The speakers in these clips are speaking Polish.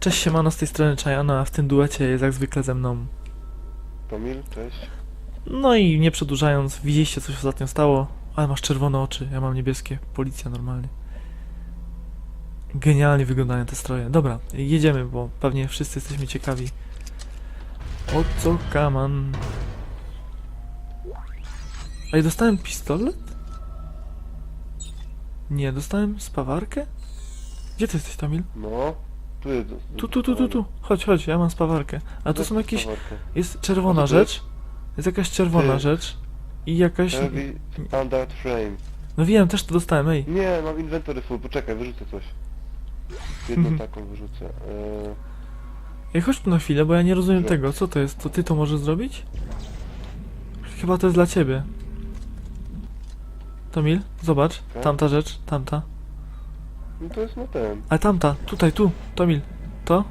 Cześć siemano z tej strony Czajana, a w tym duecie jest jak zwykle ze mną. Tomil, cześć. No i nie przedłużając, widzieliście co się ostatnio stało, ale masz czerwone oczy, ja mam niebieskie, policja normalnie. Genialnie wyglądają te stroje. Dobra, jedziemy, bo pewnie wszyscy jesteśmy ciekawi. O co kaman? Ej, dostałem pistolet? Nie, dostałem spawarkę? Gdzie ty jesteś, Tamil? No, tu jest. Tu, tu, tu, tu, tu. Chodź, chodź, ja mam spawarkę. A to są jakieś... Jest czerwona A co to jest? rzecz. Jest jakaś czerwona Ty. rzecz. I jakaś... Heavy Standard Frame. No wiem, też to dostałem, ej. Nie, mam inwentory full, poczekaj, wyrzucę coś. Jedną Mhm. taką wyrzucę. Eee, Ej, chodź tu na chwilę, bo ja nie rozumiem tego. Co to jest? To ty to możesz zrobić? Chyba to jest dla ciebie. Tomil, zobacz. Tamta rzecz, tamta. No to jest na ten. Ale tamta, tutaj, tu. Tomil, to?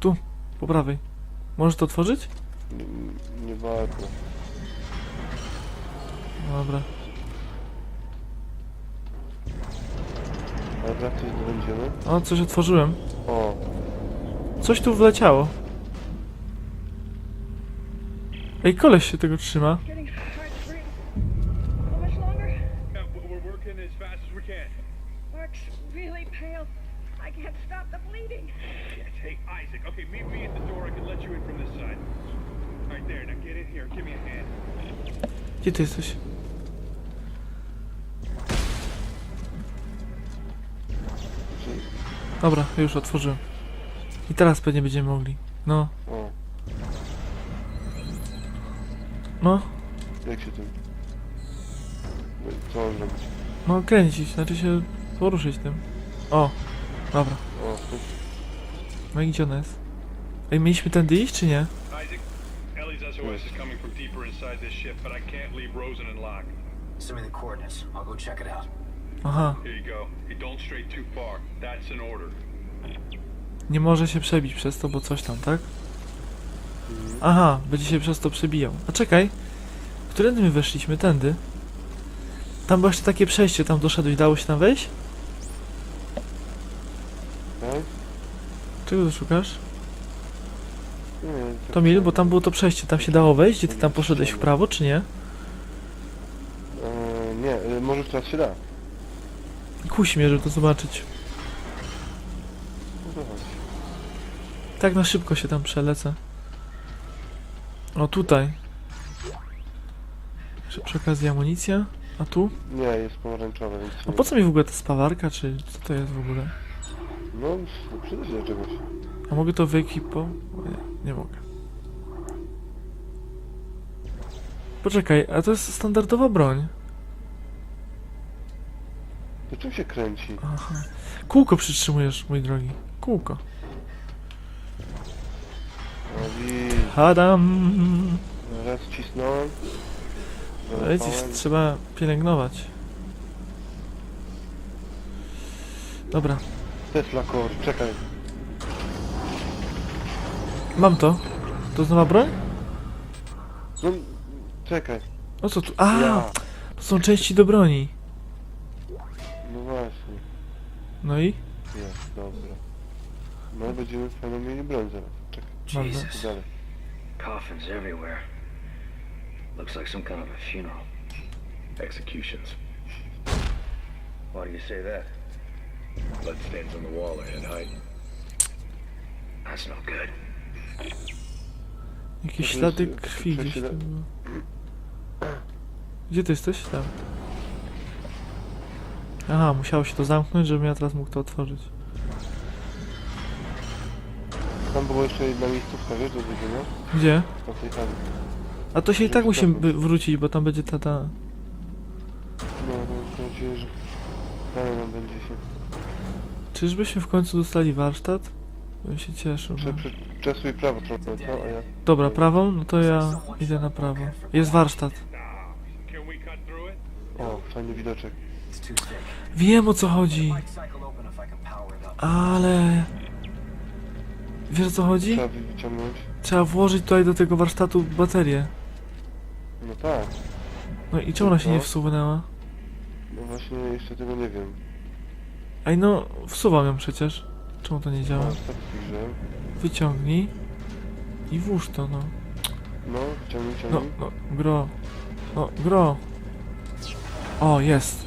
Tu, po prawej. Możesz to otworzyć? Nie, nie warto. Dobra. Dobra, coś zdobędziemy. O, coś otworzyłem. O, Coś tu wleciało. Ej, koleś się tego trzyma. Bleeding. Yes, hey, Isaac. Okay, meet me at the door. I can let you in from this side. All right, there. Now get in here. Give me a hand. Gdzie ty jesteś? Dobra, już otworzyłem. I teraz pewnie będziemy mogli. No, O, no, jak się tym... Co mam zrobić? no kręcić, znaczy się poruszyć tym. O, dobra. O, tu... No i gdzie ona jest? Ej, mieliśmy tędy iść, czy nie? Isaac, Ellie's SOS is coming from deeper inside this ship, but I can't leave Rosen in lock. Send me the coordinates. I'll go check it out. Aha, Here you go. Hey, don't stray too far. That's an order. nie może się przebić przez to, bo coś tam, tak? Aha, będzie się przez to przebijał. A czekaj, którędy my weszliśmy? Tędy? Tam było jeszcze takie przejście, tam doszedłeś, dało się tam wejść? Czego tu szukasz? Nie, tak... To Mil, bo tam było to przejście, tam się dało wejść, gdzie ty tam poszedłeś w prawo, czy nie? Eee, nie, e, może teraz się da. Kusi mnie, żeby to zobaczyć. No to chodź. Tak na szybko się tam przelecę. O, tutaj. Jeszcze przy okazji amunicja. A tu? Nie, jest pomarańczowe, więc... A po co mi w ogóle ta spawarka, czy co to jest w ogóle? No, przyda się do czegoś. A mogę to wyekipo... Nie, nie mogę. Poczekaj, a to jest standardowa broń. To czym się kręci? Aha. Kółko przytrzymujesz, mój drogi. Kółko. No Hadam! raz cisnąłem. Widzisz, trzeba pielęgnować. Dobra, Tesla Core, czekaj. mam to. To nowa broń? No, czekaj. O co tu? A, Ja. to są części do broni. No właśnie. No i? Jest, dobra. No, będziemy fajnie mieli broń zaraz. Czekaj, Mam Jesus. dalej. Coffins everywhere. Looks like some kind of a funeral. Executions. Why do you say that? Blood stains on the wall ahead, hide. That's no good. Jakieś To ślady krwi gdzieś było. Gdzie ty jesteś? Tam. Aha, musiało się to zamknąć, żebym ja teraz mógł to otworzyć. Tam była jeszcze jedna miejscówka, wiesz, do zjedzenia? Gdzie? Na tej hali. A to się i tak musimy by- wrócić, bo tam będzie ta ta... No, to mam nadzieję, że dalej nam będzie się... Czyżbyśmy w końcu dostali warsztat? Bym się cieszył. Prze, No. prze, przesuj prawo trochę, co? A ja... Dobra, prawą? No to ja idę na prawo. Jest warsztat. O, fajny widoczek. Wiem o co chodzi, ale... Wiesz o co chodzi? Trzeba wy- wyciągnąć. Trzeba włożyć tutaj do tego warsztatu baterię. No tak. No i czemu ona się nie No. wsuwnęła? No właśnie, jeszcze tego nie wiem. Ej no, wsuwam ją przecież. Czemu to nie działa? Wyciągnij. I włóż to, no. No, ciągnij, No, ciągnij. no, gro. No, gro. O, jest.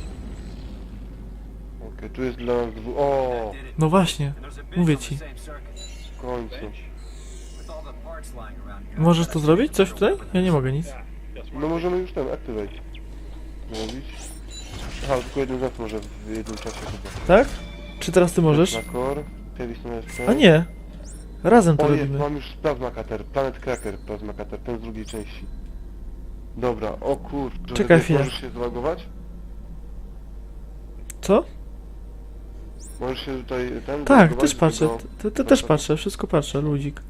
Okej, tu jest dla nas dwu... O, No właśnie. Mówię ci. w końcu. Możesz to zrobić? Coś tutaj? Ja nie mogę nic. No możemy już ten, activate. Zrobić. Aha, tylko jeden z nas może w jednym czasie chyba. Tak? Czy teraz ty możesz? Na core. A nie. Razem to O jest, robimy. mam już Plasma Cutter, Planet Cracker Plasma Cutter, ten z drugiej części. Dobra, o kurczę. Czekaj chwilę. Możesz się zalogować? Co? Możesz się tutaj ten Tak, zalogować też do patrzę. tego- Ty, ty też patrzę, wszystko patrzę, ludzik.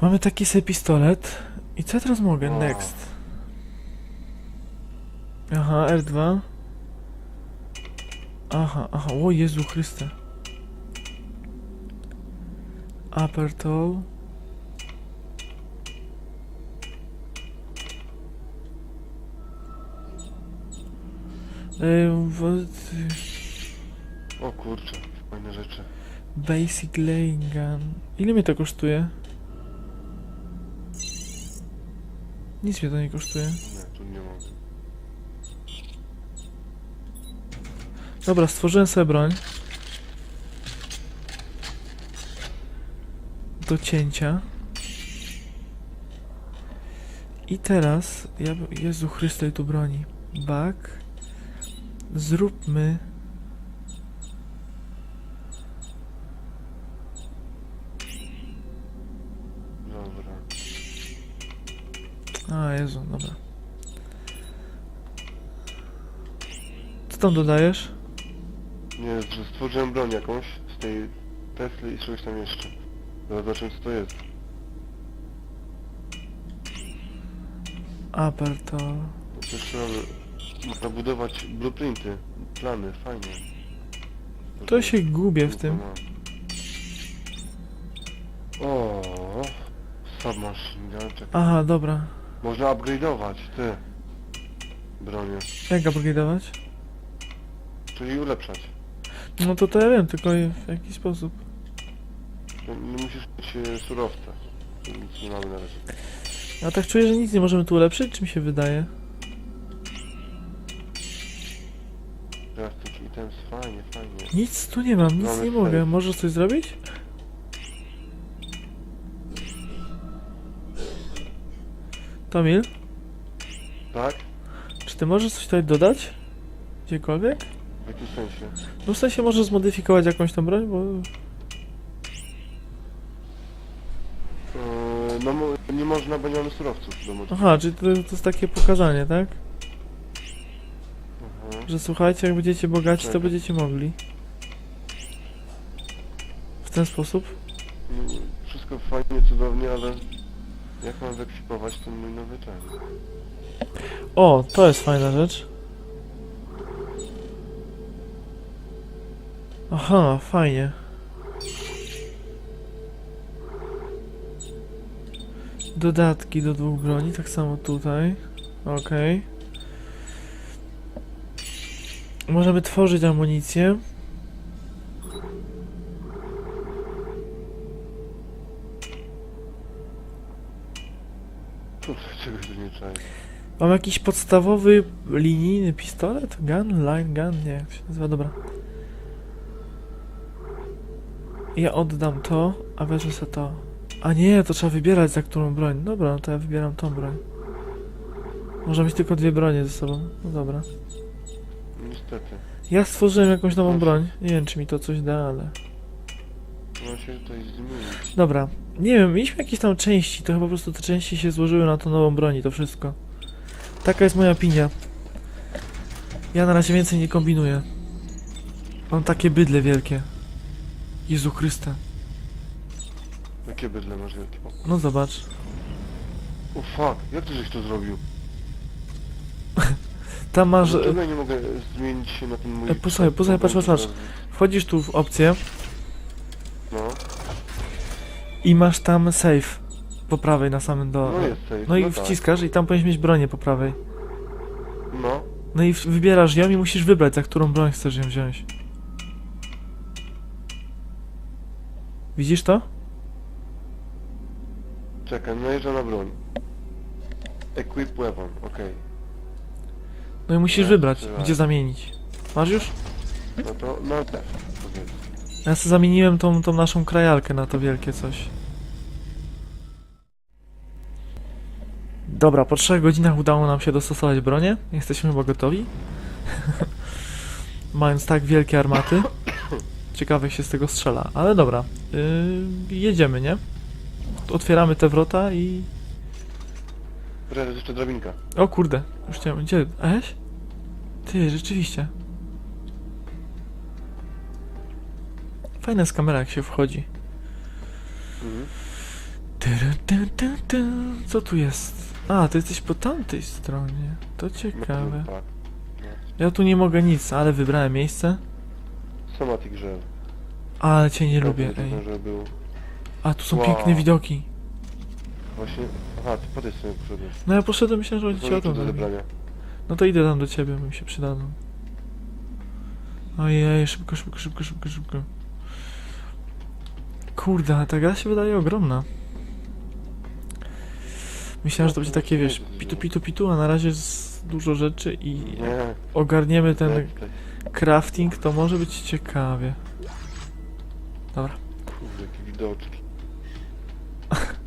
Mamy taki sobie pistolet. I co ja teraz mogę? O. Next. Aha, R2. Aha, aha, o Jezu Chryste. Upper toe. O kurczę, fajne rzeczy. Basic laying gun. Ile mnie to kosztuje? Nic mnie to nie kosztuje. Nie, tu nie mam. Dobra, stworzyłem sobie broń. Do cięcia. I teraz, ja, Jezu Chryste, tu broni. Back. Zróbmy... Dobra. A, Jezu, dobra. Co tam dodajesz? Nie, że stworzyłem broń jakąś z tej Tesly i czegoś tam jeszcze. Zaraz Zobaczymy co to jest. Upper to... No Też mamy... Można budować blueprinty, plany, fajnie. To się gubię w tym. O, submachine gun, czekaj. Aha, dobra. Można upgrade'ować, ty. Bronię. Jak upgrade'ować? Czyli ulepszać. No to to ja wiem, tylko w jaki sposób. Nie, nie musisz mieć e, surowca. Nic nie mamy na razie. Ja tak czuję, że nic nie możemy tu ulepszyć, czy mi się wydaje? Drastic items, fajnie, fajnie. Nic tu nie mam, nic Mamy nie mogę. Możesz coś zrobić? Tomil, Tak? czy ty możesz coś tutaj dodać? Gdziekolwiek? W jakim sensie? No w sensie możesz zmodyfikować jakąś tam broń, bo... Eee, no mo- nie można, bo nie mamy surowców do mocy. Aha, czyli to, to jest takie pokazanie, tak? Mhm. Że słuchajcie, jak będziecie bogaci, to będziecie mogli. W ten sposób? Mm, Wszystko fajnie, cudownie, ale jak mam wyekwipować ten mój nowy ten? O, to jest fajna rzecz. Aha, fajnie. Dodatki do dwóch broni, tak samo tutaj. Okej. Możemy tworzyć amunicję. Mam jakiś podstawowy linijny pistolet? Gun? Line gun? Nie, jak się nazywa? Dobra. Ja oddam to, a wezmę sobie to. A nie, to trzeba wybierać za którą broń. Dobra, no to ja wybieram tą broń. Może mieć tylko dwie bronie ze sobą. No dobra. Niestety. Ja stworzyłem jakąś nową broń. Nie wiem, czy mi to coś da, ale... Ma się tutaj zmienić. Dobra. Nie wiem, mieliśmy jakieś tam części, to chyba po prostu te części się złożyły na tą nową broń i to wszystko. Taka jest moja opinia. Ja na razie więcej nie kombinuję. Mam takie bydle wielkie. Jezu Chryste. Jakie bydle masz wielkie? No zobacz. o fuck, jak ty żeś to zrobił? Tam masz... Dlaczego ja nie mogę zmienić się na ten mój... E, posłuchaj, posłuchaj, patrz, patrz, patrz. Wchodzisz tu w opcję No, i masz tam save. Po prawej na samym do... no jest safe. No i tak. wciskasz i tam powinieneś mieć bronię po prawej. No, No i w- wybierasz ją i musisz wybrać, za którą broń chcesz ją wziąć. Widzisz to? Czekaj, najeżdża na broń. Equip weapon, okej. No i musisz Nie, wybrać, gdzie zamienić. Masz już? No to, no też. powiedzmy. Ja sobie zamieniłem tą, tą naszą krajalkę na to wielkie coś. Dobra, po trzech godzinach udało nam się dostosować bronię. Jesteśmy chyba gotowi. Mając tak wielkie armaty. Ciekawe jak się z tego strzela. Ale dobra. Yy, jedziemy, nie? Otwieramy te wrota i... Jest jeszcze drabinka. O kurde. Już chciałem... Gdzie? Eś? Ty, rzeczywiście. Fajna jest kamera jak się wchodzi. Mhm. Tyry, ty, ty, ty. Co tu jest? A, ty jesteś po tamtej stronie. To ciekawe. Tak. Ja tu nie mogę nic, ale wybrałem miejsce. Somatic żel. Ale cię nie lubię, ej. ten był. A, tu są Wow. piękne widoki. Właśnie... Aha, ty po tej stronie poszedłeś. No ja poszedłem, myślałem, że się o to do chodzi. zebrania. No to idę tam do ciebie, bo mi się przydadzą. Ojej, szybko, szybko, szybko, szybko, szybko. Kurde, ale ta gra się wydaje ogromna. Myślałem, że to będzie takie, wiesz, pitu, pitu, pitu, a na razie jest dużo rzeczy i Nie, ogarniemy ten tutaj. Crafting, to może być ciekawie. Dobra. Kurde, jakie widoczki.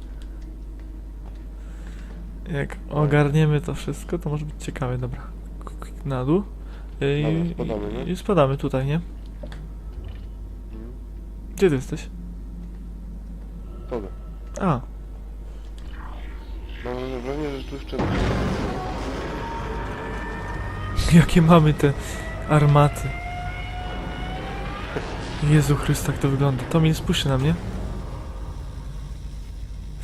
Jak ogarniemy to wszystko, to może być ciekawe, dobra. K- k- Na dół. Dobra, spadamy, nie? I spadamy tutaj, nie? Gdzie ty jesteś? Dobra. A, Mam wrażenie, że tu jeszcze... jakie mamy te armaty. Jezu Chrysta, jak to wygląda. To spójrzcie na mnie.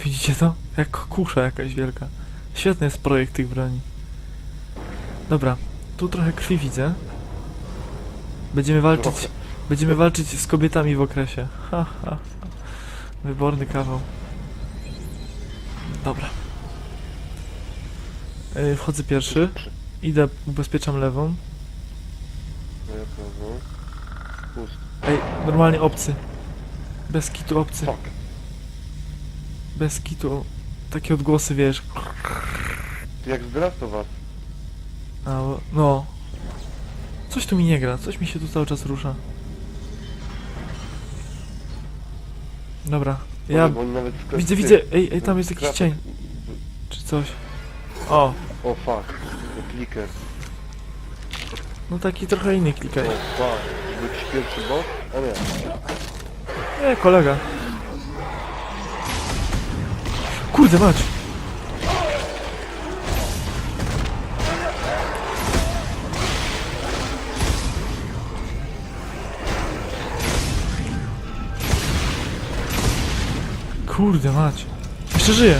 Widzicie to? Jak kusza jakaś wielka. Świetny jest projekt tych broni. Dobra, tu trochę krwi widzę. Będziemy walczyć, będziemy walczyć z kobietami w okresie. Ha, ha. Wyborny kawał. Dobra. Yy, wchodzę pierwszy. Idę, ubezpieczam lewą. No ja prawą. Pust. Ej, normalnie obcy. Bez kitu obcy. Fuck. Bez kitu. Takie odgłosy, wiesz. Jak z to was. A, no. Coś tu mi nie gra, coś mi się tu cały czas rusza. Dobra, ja Bo oni nawet w- widzę, widzę, ej, ej, tam jest jakiś cień, czy coś. O, O fuck. To Clicker. No taki trochę inny O klikaj. Był jakiś pierwszy? A nie. Nie, kolega. Kurde, mać. Kurde, mać. Jeszcze żyje.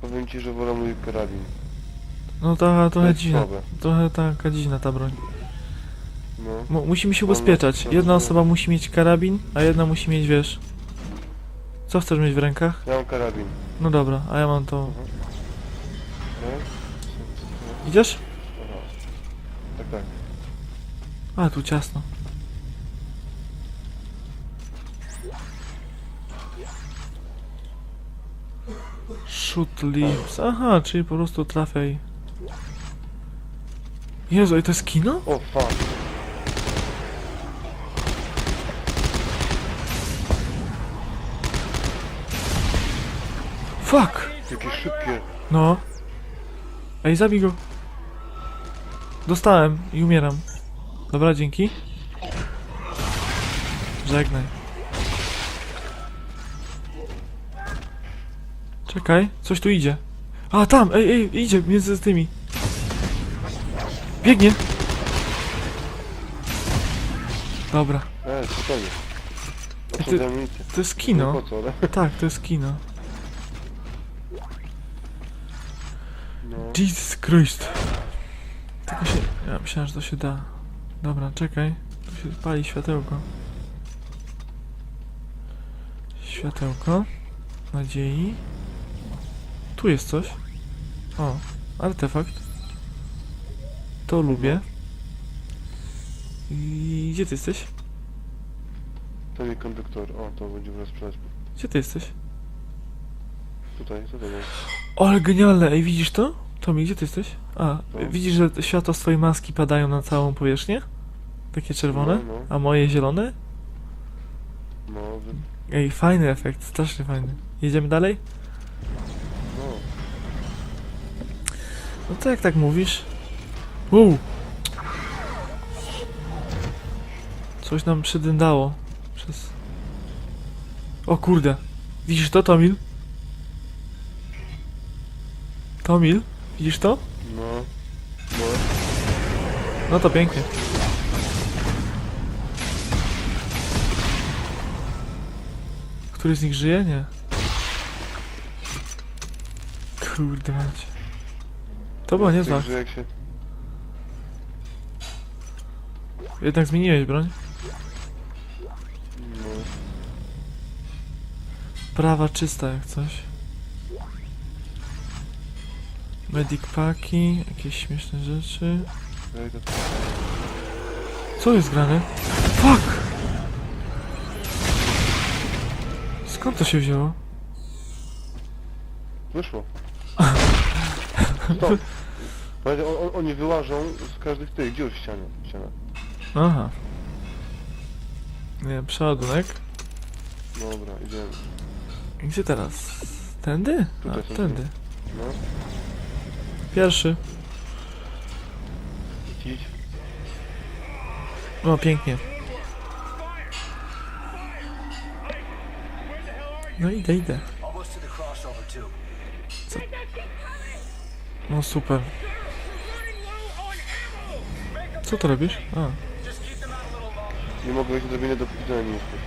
Powiem ci, że wolę mój karabin. No to trochę jest dziwna. słabe. Trochę taka dziwna ta broń. No. Mu- musimy się ubezpieczać. na- Jedna osoba musi mieć karabin, a jedna musi mieć, wiesz... Co chcesz mieć w rękach? Ja mam karabin. No dobra, a ja mam to... Okej? Idziesz? Aha. Tak, tak. A, tu ciasno. Shoot lips. Aha, czyli po prostu trafiaj. Jezu, i to jest kino? O fuck. Fuck! Jakie szybkie. No. Ej, zabij go. Dostałem i umieram. Dobra, dzięki. Żegnaj. Czekaj, coś tu idzie. A, tam, ej, ej, idzie między tymi. Biegnie! Dobra, E, spokojnie. ty- Oszczędzę amunicję. to jest kino. po co, ale... Tak, to jest kino. No. Jesus Christ. Tylko się... Ja myślałem, że to się da. Dobra, czekaj. Tu się pali światełko. Światełko. Nadziei. Tu jest coś. O, artefakt. To lubię. I gdzie ty jesteś? To nie konduktor. O, to będzie teraz sprzedać. Gdzie ty jesteś? Tutaj, co to jest? O, ale genialne! Ej, widzisz to? Tomi, gdzie ty jesteś? A, No. widzisz, że te światła z twojej maski padają na całą powierzchnię? Takie czerwone? No, no. A moje zielone? No, wy... Ej, fajny efekt, strasznie fajny. Jedziemy dalej? no. No to jak tak mówisz? Uuu! Coś nam przydyndało. Przez... O kurde! Widzisz to, Tomil? Tomil? Widzisz to? No. No. No to pięknie. Który z nich żyje? Nie. Kurde macie. To była. Także jak się... Jednak zmieniłeś broń. No. Prawa czysta jak coś. Medic paki, jakieś śmieszne rzeczy. Ej, to... Co jest grane? Fuck! Skąd to się wzięło? Wyszło. Stop. Pamiętaj, on, on, oni wyłażą z każdych tych dziur w ścianie. W ścianę. Aha. Nie, przeładunek. Dobra, idziemy. Gdzie teraz? Tędy? Tutaj A, są tędy. No. Pierwszy. Idź. O, pięknie. No idę, idę. Almost to the crossover tube. No super. Co to robisz? A. Nie mogę wejść do drabiny, dopóki to nie jesteś.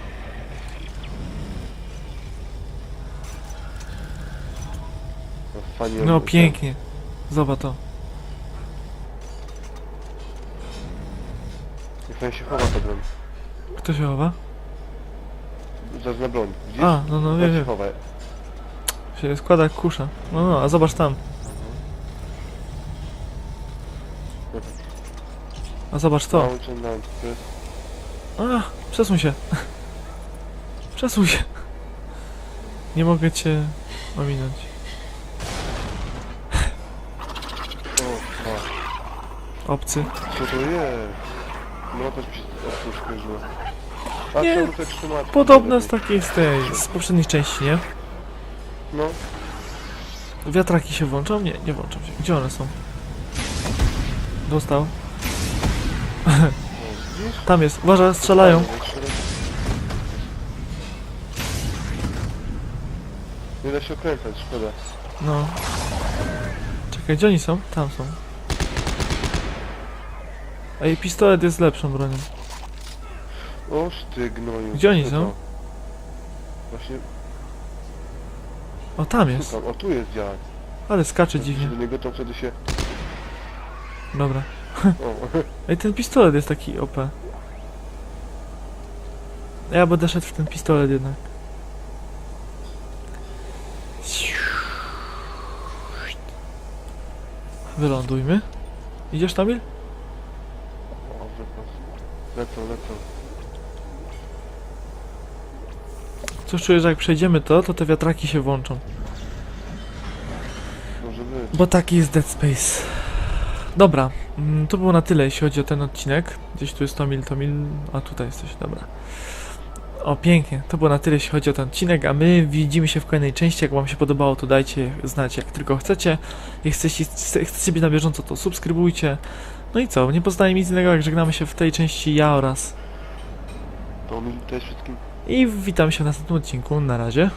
No, fajnie no pięknie. Zobacz to. tak. Niech pan się chowa ta broń. Kto się chowa? Zaraz na broń. Widzisz? A, no no Tak wiem, się wiem. chowa. Się składa jak kusza. No no, a zobacz tam. A zobacz to. Mountain. To. A, przesuń się. Przesuń się. Nie mogę cię ominąć. O, a. Obcy. Co to jest? No mi się to skojarzyło. A Nie, czemu te trzymaczki? Podobne z takiej z tej, z poprzedniej części, nie? No, Wiatraki się włączą? Nie, nie włączą się. Gdzie one są? Dostał. Tam jest. Uważaj, strzelają. Nie da się okręcać, szkoda. No. Czekaj, gdzie oni są? Tam są. Ej, pistolet jest lepszą bronią. Oż ty gnoju. Gdzie oni są? Właśnie O, tam jest. szukam. O, tu jest dziad. Ale skacze dziwnie. Do niego to wtedy się... Dobra. Ej, ten pistolet jest taki OP. Ja będę szedł w ten pistolet jednak. Wylądujmy. Idziesz, Tamil? Lecą, lecą. Coś czuję, że jak przejdziemy to, to te wiatraki się włączą. Może być. Bo taki jest Dead Space. Dobra, to było na tyle, jeśli chodzi o ten odcinek. Gdzieś tu jest Tomil, Tomil, a tutaj jesteś, dobra. O, pięknie, to było na tyle, jeśli chodzi o ten odcinek, a my widzimy się w kolejnej części. Jak wam się podobało, to dajcie znać, jak tylko chcecie. Jak chcecie, chcecie być na bieżąco, to subskrybujcie. No i co, nie pozostaje mi nic innego, jak żegnamy się w tej części ja oraz. To mi też wszystkim I witam się w następnym odcinku, na razie.